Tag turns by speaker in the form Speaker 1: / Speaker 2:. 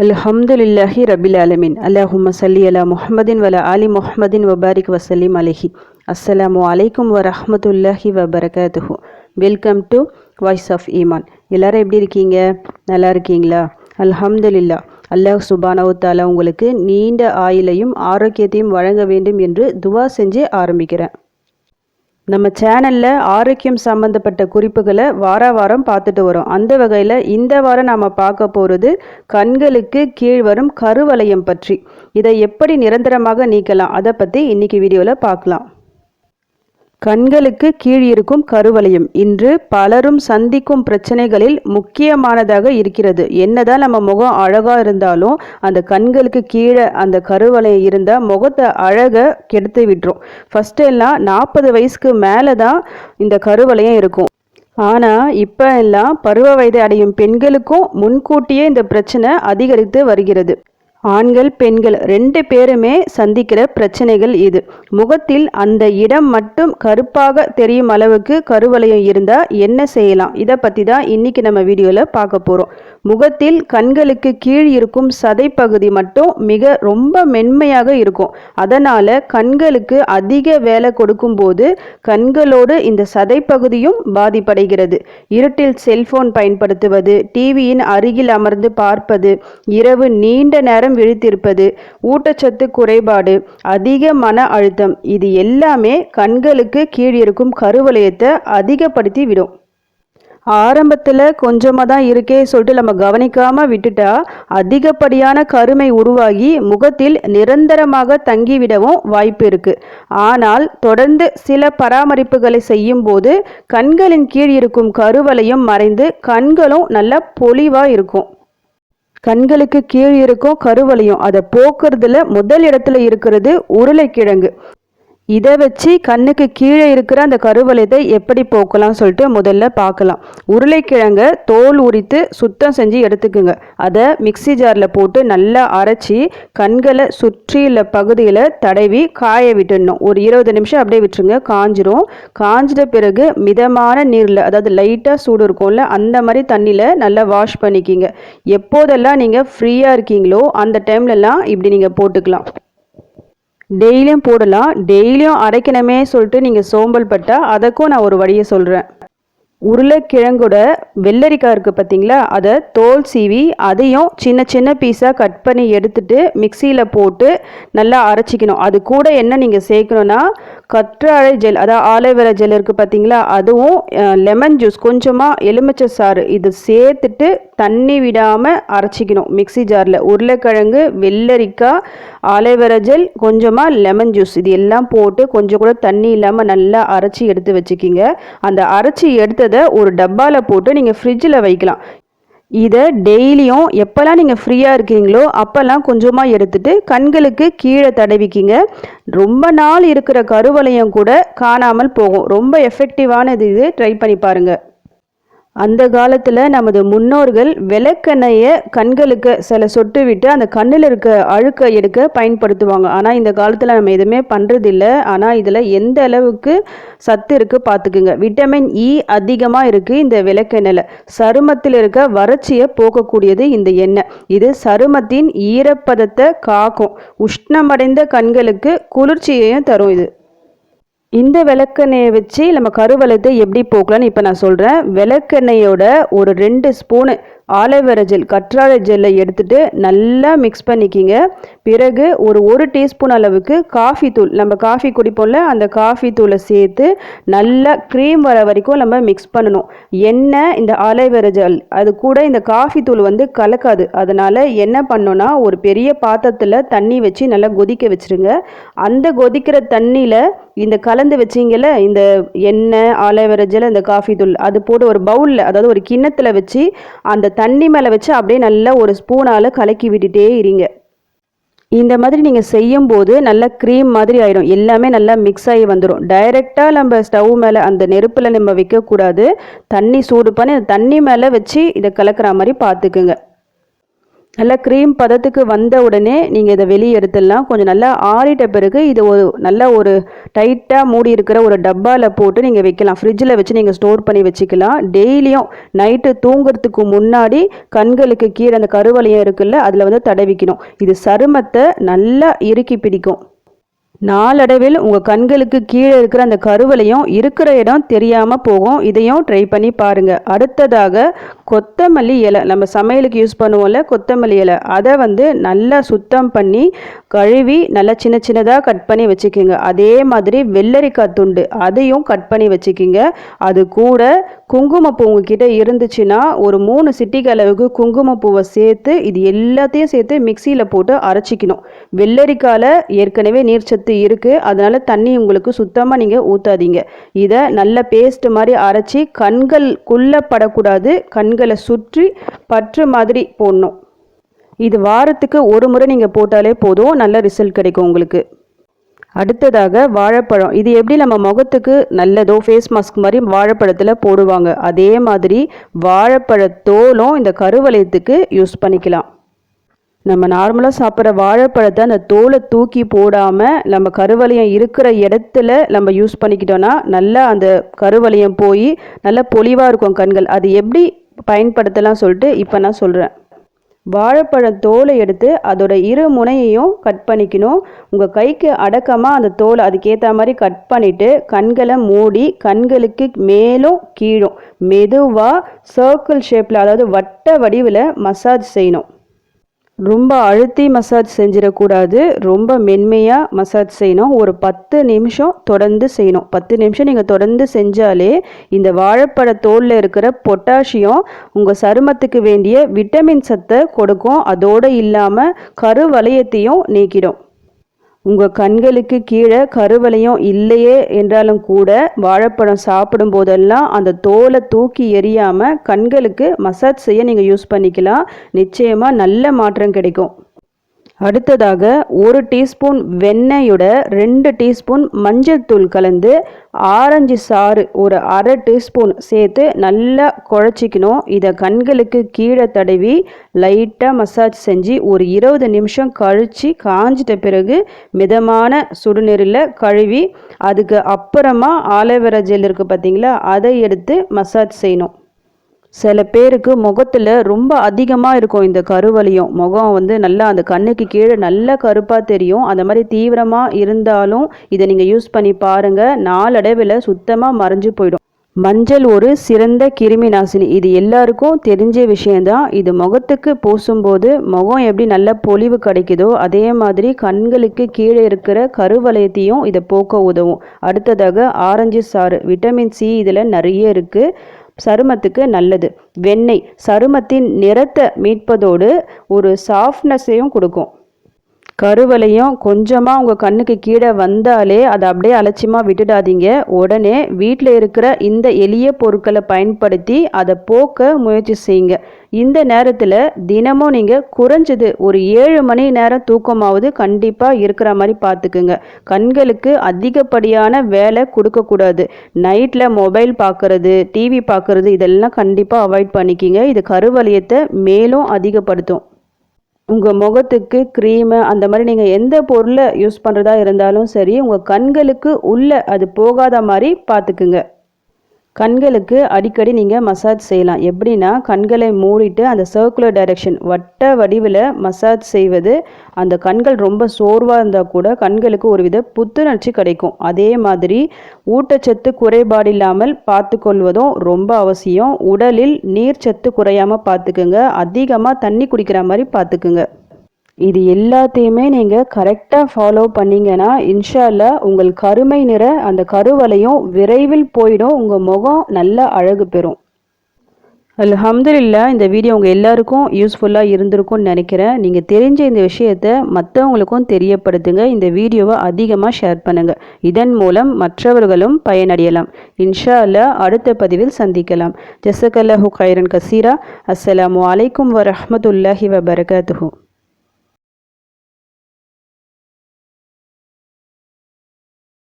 Speaker 1: அல்ஹம்துலில்லாஹி ரபில் அலமின் அல்லாஹும் சல்லி அலா முஹமதின் வலா அலி முஹமதின் வபாரிக் வசலிம் அலஹி அஸ்ஸலாமு அலைக்கும் வரஹமத்துல்லாஹி வபரகாத்துஹு வெல்கம் டு வாய்ஸ் ஆஃப் ஈமான் எல்லாரும் எப்படி இருக்கீங்க நல்லா இருக்கீங்களா அல்ஹம்துலில்லா அல்லாஹ் சுபானவுத்தாலா உங்களுக்கு நீண்ட ஆயிலையும் ஆரோக்கியத்தையும் வழங்க வேண்டும் என்று துவா செஞ்சு ஆரம்பிக்கிறேன் நம்ம சேனலில் ஆரோக்கியம் சம்மந்தப்பட்ட குறிப்புகளை வார வாரம் பார்த்துட்டு வரோம் அந்த வகையில் இந்த வாரம் நாம் பார்க்க போகிறது கண்களுக்கு கீழ் வரும் கருவளையம் பற்றி இதை எப்படி நிரந்தரமாக நீக்கலாம் அதை பற்றி இன்றைக்கி வீடியோவில் பார்க்கலாம் கண்களுக்கு கீழ் இருக்கும் கருவளையம் இன்று பலரும் சந்திக்கும் பிரச்சனைகளில் முக்கியமானதாக இருக்கிறது என்னதான் நம்ம முகம் அழகா இருந்தாலும் அந்த கண்களுக்கு கீழே அந்த கருவளையம் இருந்தால் முகத்தை அழக கெடுத்து விட்டுரும் ஃபர்ஸ்ட் எல்லாம் நாற்பது வயசுக்கு மேலே தான் இந்த கருவளையம் இருக்கும் ஆனால் இப்போ எல்லாம் பருவ வயதை அடையும் பெண்களுக்கும் முன்கூட்டியே இந்த பிரச்சனை அதிகரித்து வருகிறது ஆண்கள் பெண்கள் ரெண்டு பேருமே சந்திக்கிற பிரச்சனைகள் இது முகத்தில் அந்த இடம் மட்டும் கருப்பாக தெரியும் அளவுக்கு கருவளையம் இருந்தால் என்ன செய்யலாம் இதை பற்றி தான் இன்றைக்கி நம்ம வீடியோவில் பார்க்க போகிறோம் முகத்தில் கண்களுக்கு கீழ் இருக்கும் சதை பகுதி மட்டும் மிக ரொம்ப மென்மையாக இருக்கும் அதனால் கண்களுக்கு அதிக வேலை கொடுக்கும்போது கண்களோடு இந்த சதை பகுதியும் பாதிப்படைகிறது இருட்டில் செல்போன் பயன்படுத்துவது டிவியின் அருகில் அமர்ந்து பார்ப்பது இரவு நீண்ட நேரம் பாடம் விழித்திருப்பது ஊட்டச்சத்து குறைபாடு அதிக மன அழுத்தம் இது எல்லாமே கண்களுக்கு கீழிருக்கும் கருவலயத்தை அதிகப்படுத்தி விடும் ஆரம்பத்தில் கொஞ்சமாக தான் இருக்கே சொல்லிட்டு நம்ம கவனிக்காமல் விட்டுட்டா அதிகப்படியான கருமை உருவாகி முகத்தில் நிரந்தரமாக தங்கிவிடவும் வாய்ப்பு இருக்குது ஆனால் தொடர்ந்து சில பராமரிப்புகளை செய்யும் போது கண்களின் கீழ் இருக்கும் கருவலையும் மறைந்து கண்களும் நல்லா பொலிவாக இருக்கும் கண்களுக்கு கீழ் இருக்கும் கருவலையும் அதை போக்குறதுல முதல் இடத்துல இருக்கிறது உருளைக்கிழங்கு இதை வச்சு கண்ணுக்கு கீழே இருக்கிற அந்த கருவலயத்தை எப்படி போக்கலாம் சொல்லிட்டு முதல்ல பார்க்கலாம் உருளைக்கிழங்க தோல் உரித்து சுத்தம் செஞ்சு எடுத்துக்குங்க அதை மிக்சி ஜாரில் போட்டு நல்லா அரைச்சி கண்களை சுற்றியுள்ள பகுதியில் தடவி காய விட்டுடணும் ஒரு இருபது நிமிஷம் அப்படியே விட்டுருங்க காஞ்சிரும் காஞ்சிட்ட பிறகு மிதமான நீரில் அதாவது லைட்டாக சூடு இருக்கும்ல அந்த மாதிரி தண்ணியில் நல்லா வாஷ் பண்ணிக்கிங்க எப்போதெல்லாம் நீங்கள் ஃப்ரீயாக இருக்கீங்களோ அந்த டைம்லலாம் இப்படி நீங்கள் போட்டுக்கலாம் டெய்லியும் போடலாம் டெய்லியும் அரைக்கணுமே சொல்லிட்டு நீங்கள் சோம்பல் பட்டால் அதுக்கும் நான் ஒரு வழியை சொல்கிறேன் உருளைக்கிழங்கோட வெள்ளரிக்காய் இருக்குது பார்த்தீங்களா அதை தோல் சீவி அதையும் சின்ன சின்ன பீஸாக கட் பண்ணி எடுத்துட்டு மிக்சியில் போட்டு நல்லா அரைச்சிக்கணும் அது கூட என்ன நீங்கள் சேர்க்கணுன்னா கற்றாழை ஜெல் அதாவது ஆலோவேரா ஜெல் இருக்குது பார்த்தீங்களா அதுவும் லெமன் ஜூஸ் கொஞ்சமாக எலுமிச்சை சாறு இது சேர்த்துட்டு தண்ணி விடாமல் அரைச்சிக்கணும் மிக்சி ஜாரில் உருளைக்கிழங்கு வெள்ளரிக்காய் ஆலோவேரா ஜெல் கொஞ்சமாக லெமன் ஜூஸ் இது எல்லாம் போட்டு கொஞ்சம் கூட தண்ணி இல்லாமல் நல்லா அரைச்சி எடுத்து வச்சுக்கிங்க அந்த அரைச்சி எடுத்ததை ஒரு டப்பாவில் போட்டு நீங்கள் ஃப்ரிட்ஜில் வைக்கலாம் இதை டெய்லியும் எப்போல்லாம் நீங்கள் ஃப்ரீயாக இருக்கீங்களோ அப்போல்லாம் கொஞ்சமாக எடுத்துட்டு கண்களுக்கு கீழே தடவிக்கிங்க ரொம்ப நாள் இருக்கிற கருவலையும் கூட காணாமல் போகும் ரொம்ப எஃபெக்டிவானது இது ட்ரை பண்ணி பாருங்கள் அந்த காலத்தில் நமது முன்னோர்கள் விளக்கெண்ணெயை கண்களுக்கு சில சொட்டு விட்டு அந்த கண்ணில் இருக்க அழுக்கை எடுக்க பயன்படுத்துவாங்க ஆனால் இந்த காலத்தில் நம்ம எதுவுமே பண்ணுறதில்ல ஆனால் இதில் எந்த அளவுக்கு சத்து இருக்குது பார்த்துக்குங்க விட்டமின் இ e அதிகமாக இருக்குது இந்த விளக்கெண்ணில் சருமத்தில் இருக்க வறட்சியை போக்கக்கூடியது இந்த எண்ணெய் இது சருமத்தின் ஈரப்பதத்தை காக்கும் உஷ்ணமடைந்த கண்களுக்கு குளிர்ச்சியையும் தரும் இது இந்த விளக்கெண்ணெயை வச்சு நம்ம கருவலத்தை எப்படி போக்கலான்னு இப்போ நான் சொல்கிறேன் விளக்கெண்ணெயோட ஒரு ரெண்டு ஸ்பூனு ஆலோவேரா ஜெல் கற்றாழை ஜெல்லை எடுத்துகிட்டு நல்லா மிக்ஸ் பண்ணிக்கிங்க பிறகு ஒரு ஒரு டீஸ்பூன் அளவுக்கு காஃபி தூள் நம்ம காஃபி குடிப்போம்ல அந்த காஃபி தூளை சேர்த்து நல்லா க்ரீம் வர வரைக்கும் நம்ம மிக்ஸ் பண்ணணும் எண்ணெய் இந்த ஆலோவேரா ஜெல் அது கூட இந்த காஃபி தூள் வந்து கலக்காது அதனால் என்ன பண்ணோன்னா ஒரு பெரிய பாத்திரத்தில் தண்ணி வச்சு நல்லா கொதிக்க வச்சுருங்க அந்த கொதிக்கிற தண்ணியில் இந்த கலந்து வச்சிங்கல்ல இந்த எண்ணெய் ஆலோவேரா இந்த காஃபி தூள் அது போட்டு ஒரு பவுலில் அதாவது ஒரு கிண்ணத்தில் வச்சு அந்த தண்ணி மேலே வச்சு அப்படியே நல்லா ஒரு ஸ்பூனால் கலக்கி விட்டுட்டே இருங்க இந்த மாதிரி நீங்கள் செய்யும்போது நல்லா க்ரீம் மாதிரி ஆயிடும் எல்லாமே நல்லா மிக்ஸ் ஆகி வந்துடும் டைரெக்டாக நம்ம ஸ்டவ் மேலே அந்த நெருப்பில் நம்ம வைக்கக்கூடாது தண்ணி சூடு பண்ணி அந்த தண்ணி மேலே வச்சு இதை கலக்கிற மாதிரி பார்த்துக்குங்க நல்லா க்ரீம் பதத்துக்கு வந்த உடனே நீங்கள் இதை வெளியே எடுத்துடலாம் கொஞ்சம் நல்லா ஆறிட்ட பிறகு இது ஒரு நல்ல ஒரு டைட்டாக மூடி இருக்கிற ஒரு டப்பாவில் போட்டு நீங்கள் வைக்கலாம் ஃப்ரிட்ஜில் வச்சு நீங்கள் ஸ்டோர் பண்ணி வச்சுக்கலாம் டெய்லியும் நைட்டு தூங்குறதுக்கு முன்னாடி கண்களுக்கு கீழே அந்த கருவலையும் இருக்குல்ல அதில் வந்து தடவிக்கணும் இது சருமத்தை நல்லா இறுக்கி பிடிக்கும் நாளடைவில் உங்கள் கண்களுக்கு கீழே இருக்கிற அந்த கருவலையும் இருக்கிற இடம் தெரியாமல் போகும் இதையும் ட்ரை பண்ணி பாருங்கள் அடுத்ததாக கொத்தமல்லி இலை நம்ம சமையலுக்கு யூஸ் பண்ணுவோம்ல கொத்தமல்லி இலை அதை வந்து நல்லா சுத்தம் பண்ணி கழுவி நல்லா சின்ன சின்னதாக கட் பண்ணி வச்சுக்கோங்க அதே மாதிரி வெள்ளரிக்காய் துண்டு அதையும் கட் பண்ணி வச்சுக்கோங்க அது கூட குங்குமப்பூ உங்ககிட்ட இருந்துச்சுன்னா ஒரு மூணு சிட்டிக்கு அளவுக்கு குங்குமப்பூவை சேர்த்து இது எல்லாத்தையும் சேர்த்து மிக்சியில் போட்டு அரைச்சிக்கணும் வெள்ளரிக்காயில் ஏற்கனவே நீர்ச்சத்து இருக்குது அதனால் தண்ணி உங்களுக்கு சுத்தமாக நீங்கள் ஊற்றாதீங்க இதை நல்ல பேஸ்ட் மாதிரி அரைச்சி கண்களுக்குள்ளே படக்கூடாது கண்களை சுற்றி பற்று மாதிரி போடணும் இது வாரத்துக்கு ஒரு முறை நீங்கள் போட்டாலே போதும் நல்ல ரிசல்ட் கிடைக்கும் உங்களுக்கு அடுத்ததாக வாழைப்பழம் இது எப்படி நம்ம முகத்துக்கு நல்லதோ ஃபேஸ் மாஸ்க் மாதிரி வாழைப்பழத்தில் போடுவாங்க அதே மாதிரி வாழைப்பழத்தோலும் இந்த கருவளையத்துக்கு யூஸ் பண்ணிக்கலாம் நம்ம நார்மலாக சாப்பிட்ற வாழைப்பழத்தை அந்த தோலை தூக்கி போடாமல் நம்ம கருவளையம் இருக்கிற இடத்துல நம்ம யூஸ் பண்ணிக்கிட்டோன்னா நல்லா அந்த கருவளையம் போய் நல்லா பொலிவாக இருக்கும் கண்கள் அது எப்படி பயன்படுத்தலாம் சொல்லிட்டு இப்போ நான் சொல்கிறேன் வாழைப்பழ தோலை எடுத்து அதோட இரு முனையையும் கட் பண்ணிக்கணும் உங்கள் கைக்கு அடக்கமாக அந்த தோலை அதுக்கேற்ற மாதிரி கட் பண்ணிவிட்டு கண்களை மூடி கண்களுக்கு மேலும் கீழும் மெதுவாக சர்க்கிள் ஷேப்பில் அதாவது வட்ட வடிவில் மசாஜ் செய்யணும் ரொம்ப அழுத்தி மசாஜ் செஞ்சிடக்கூடாது ரொம்ப மென்மையாக மசாஜ் செய்யணும் ஒரு பத்து நிமிஷம் தொடர்ந்து செய்யணும் பத்து நிமிஷம் நீங்கள் தொடர்ந்து செஞ்சாலே இந்த வாழைப்பழ தோலில் இருக்கிற பொட்டாசியம் உங்கள் சருமத்துக்கு வேண்டிய விட்டமின் சத்தை கொடுக்கும் அதோடு இல்லாமல் கருவலயத்தையும் நீக்கிடும் உங்கள் கண்களுக்கு கீழே கருவலையும் இல்லையே என்றாலும் கூட வாழைப்பழம் சாப்பிடும் போதெல்லாம் அந்த தோலை தூக்கி எறியாமல் கண்களுக்கு மசாஜ் செய்ய நீங்கள் யூஸ் பண்ணிக்கலாம் நிச்சயமாக நல்ல மாற்றம் கிடைக்கும் அடுத்ததாக ஒரு டீஸ்பூன் வெண்ணெயோட ரெண்டு டீஸ்பூன் மஞ்சள் தூள் கலந்து ஆரஞ்சு சாறு ஒரு அரை டீஸ்பூன் சேர்த்து நல்லா குழச்சிக்கணும் இதை கண்களுக்கு கீழே தடவி லைட்டாக மசாஜ் செஞ்சு ஒரு இருபது நிமிஷம் கழித்து காஞ்சிட்ட பிறகு மிதமான சுடுநீரில் கழுவி அதுக்கு அப்புறமா ஆலோவேரா ஜெல் இருக்குது பார்த்தீங்களா அதை எடுத்து மசாஜ் செய்யணும் சில பேருக்கு முகத்தில் ரொம்ப அதிகமாக இருக்கும் இந்த கருவலியம் முகம் வந்து நல்லா அந்த கண்ணுக்கு கீழே நல்லா கருப்பாக தெரியும் அந்த மாதிரி தீவிரமாக இருந்தாலும் இதை நீங்கள் யூஸ் பண்ணி பாருங்கள் நாளடைவில் சுத்தமாக மறைஞ்சு போயிடும் மஞ்சள் ஒரு சிறந்த கிருமி நாசினி இது எல்லாருக்கும் தெரிஞ்ச விஷயந்தான் இது முகத்துக்கு பூசும்போது முகம் எப்படி நல்ல பொலிவு கிடைக்குதோ அதே மாதிரி கண்களுக்கு கீழே இருக்கிற கருவலயத்தையும் இதை போக்க உதவும் அடுத்ததாக ஆரஞ்சு சாறு விட்டமின் சி இதில் நிறைய இருக்குது சருமத்துக்கு நல்லது வெண்ணெய் சருமத்தின் நிறத்தை மீட்பதோடு ஒரு சாஃப்ட்னஸையும் கொடுக்கும் கருவலையும் கொஞ்சமாக உங்கள் கண்ணுக்கு கீழே வந்தாலே அதை அப்படியே அலட்சியமாக விட்டுடாதீங்க உடனே வீட்டில் இருக்கிற இந்த எளிய பொருட்களை பயன்படுத்தி அதை போக்க முயற்சி செய்யுங்க இந்த நேரத்தில் தினமும் நீங்கள் குறைஞ்சது ஒரு ஏழு மணி நேரம் தூக்கமாவது கண்டிப்பாக இருக்கிற மாதிரி பார்த்துக்குங்க கண்களுக்கு அதிகப்படியான வேலை கொடுக்கக்கூடாது நைட்டில் மொபைல் பார்க்குறது டிவி பார்க்குறது இதெல்லாம் கண்டிப்பாக அவாய்ட் பண்ணிக்கிங்க இது கருவலயத்தை மேலும் அதிகப்படுத்தும் உங்கள் முகத்துக்கு க்ரீமு அந்த மாதிரி நீங்கள் எந்த பொருளை யூஸ் பண்ணுறதா இருந்தாலும் சரி உங்கள் கண்களுக்கு உள்ளே அது போகாத மாதிரி பார்த்துக்குங்க கண்களுக்கு அடிக்கடி நீங்கள் மசாஜ் செய்யலாம் எப்படின்னா கண்களை மூடிட்டு அந்த சர்க்குலர் டைரக்ஷன் வட்ட வடிவில் மசாஜ் செய்வது அந்த கண்கள் ரொம்ப சோர்வாக இருந்தால் கூட கண்களுக்கு ஒரு வித புத்துணர்ச்சி கிடைக்கும் அதே மாதிரி ஊட்டச்சத்து குறைபாடு இல்லாமல் பார்த்துக்கொள்வதும் ரொம்ப அவசியம் உடலில் நீர் சத்து குறையாமல் பார்த்துக்குங்க அதிகமாக தண்ணி குடிக்கிற மாதிரி பார்த்துக்குங்க இது எல்லாத்தையுமே நீங்கள் கரெக்டாக ஃபாலோ பண்ணிங்கன்னா இன்ஷால்லா உங்கள் கருமை நிற அந்த கருவலையும் விரைவில் போயிடும் உங்கள் முகம் நல்ல அழகு பெறும் அல்ஹம்துலில்லா இந்த வீடியோ உங்கள் எல்லாருக்கும் யூஸ்ஃபுல்லாக இருந்திருக்கும்னு நினைக்கிறேன் நீங்கள் தெரிஞ்ச இந்த விஷயத்த மற்றவங்களுக்கும் தெரியப்படுத்துங்க இந்த வீடியோவை அதிகமாக ஷேர் பண்ணுங்கள் இதன் மூலம் மற்றவர்களும் பயனடையலாம் இன்ஷா அல்லா அடுத்த பதிவில் சந்திக்கலாம் ஜெசகல்லஹு கைரன் கசீரா அஸ்லாம் வலைக்கம் வரமத்துல்லாஹி வபரகாத்துஹூ